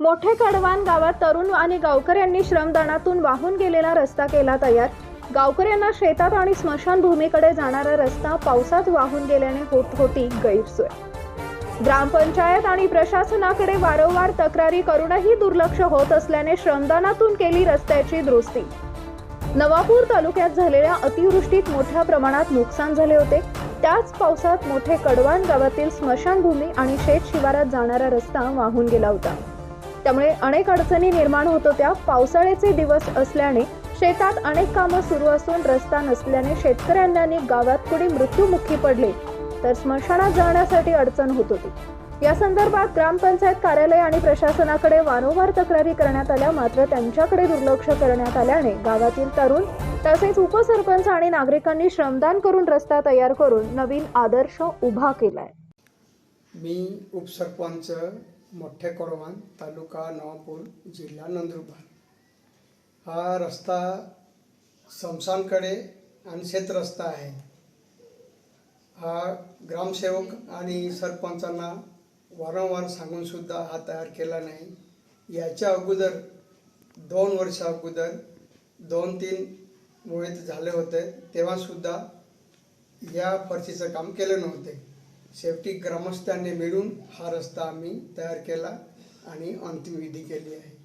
मोठे कडवान गावात तरुण आणि गावकऱ्यांनी श्रमदानातून वाहून गेलेला रस्ता केला तयार. गावकऱ्यांना शेतात आणि स्मशानभूमीकडे जाणारा रस्ता पावसात वाहून गेल्याने होत होती गैरसोय. ग्रामपंचायत आणि प्रशासनाकडे वारंवार तक्रारी करूनही दुर्लक्ष होत असल्याने श्रमदानातून केली रस्त्याची दुरुस्ती. नवापूर तालुक्यात झालेल्या अतिवृष्टीत मोठ्या प्रमाणात नुकसान झाले होते. त्याच पावसात मोठे कडवान गावातील स्मशानभूमी आणि शेत शिवारात जाणारा रस्ता वाहून गेला होता. त्यामुळे अनेक अडचणी निर्माण होत होत्या. पावसाळ्याचे दिवस असल्याने शेतात अनेक कामं सुरू असून रस्ता नसल्याने शेतकऱ्यांनी गावात पुढे मृत्यूमुखी पडले. तर स्मशानात जाण्यासाठी अडचण होत होती. या संदर्भात ग्रामपंचायत कार्यालय आणि प्रशासनाकडे वारंवार तक्रारी करण्यात आल्या. मात्र त्यांच्याकडे दुर्लक्ष करण्यात आल्याने गावातील तरुण तसेच उपसरपंच आणि नागरिकांनी श्रमदान करून रस्ता तयार करून नवीन आदर्श उभा केलाय. मी उपसरपंच मोठे कोरवान तालुका नवापूर जिल्हा नंदुरबार. हा रस्ता समसानकडे आणि शेत रस्ता आहे. हा ग्रामसेवक आणि सरपंचांना वारंवार सांगून सुद्धा हा तयार केला नाही. याच्या अगोदर दोन वर्षा अगोदर दोन तीन मोहित झाले होते तेव्हासुद्धा या फरशीचं काम केले नव्हते. शेवटी ग्रामस्थांनी मिळून हा रस्ता आम्ही तयार केला आणि अंतिम विधी केली आहे.